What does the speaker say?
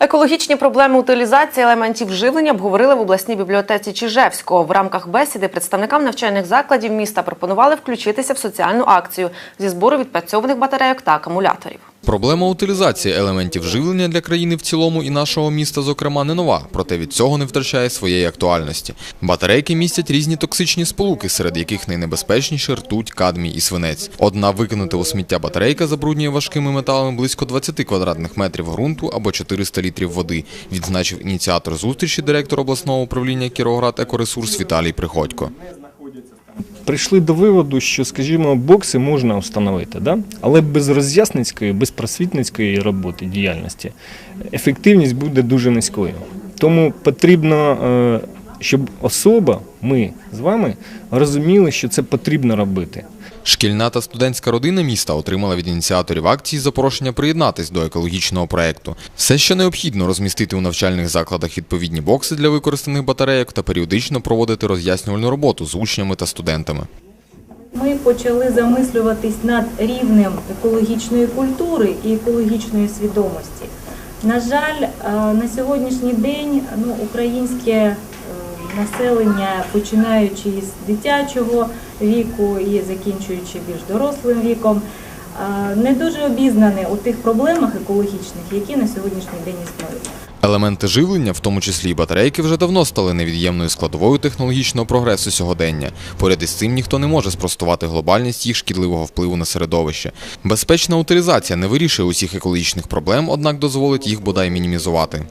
Екологічні проблеми утилізації елементів живлення обговорили в обласній бібліотеці Чижевського. В рамках бесіди представникам навчальних закладів міста пропонували включитися в соціальну акцію зі збору відпрацьованих батарейок та акумуляторів. Проблема утилізації елементів живлення для країни в цілому і нашого міста, зокрема, не нова, проте від цього не втрачає своєї актуальності. Батарейки містять різні токсичні сполуки, серед яких найнебезпечніші ртуть, кадмій і свинець. Одна викинута у сміття батарейка забруднює важкими металами близько 20 квадратних метрів ґрунту або 400 літрів води, відзначив ініціатор зустрічі директор обласного управління Кіровоград Екоресурс Віталій Приходько. Прийшли до виводу, що, скажімо, бокси можна встановити, да? але без роз'ясницької, без просвітницької роботи, діяльності ефективність буде дуже низькою. Тому потрібно, е, щоб особа, ми з вами, розуміли, що це потрібно робити. Шкільна та студентська родина міста отримала від ініціаторів акції запрошення приєднатись до екологічного проекту. Все, що необхідно, розмістити у навчальних закладах відповідні бокси для використаних батарейок та періодично проводити роз'яснювальну роботу з учнями та студентами. Ми почали замислюватись над рівнем екологічної культури і екологічної свідомості. На жаль, е, на сьогоднішній день ну, українське населення, починаючи із дитячого віку і закінчуючи більш дорослим віком, е, не дуже обізнане у тих проблемах екологічних, які на сьогоднішній день існують. Елементи живлення, в тому числі і батарейки, вже давно стали невід'ємною складовою технологічного прогресу сьогодення. Поряд із цим ніхто не може спростувати глобальність їх шкідливого впливу на середовище. Безпечна утилізація не вирішує усіх екологічних проблем, однак дозволить їх бодай мінімізувати.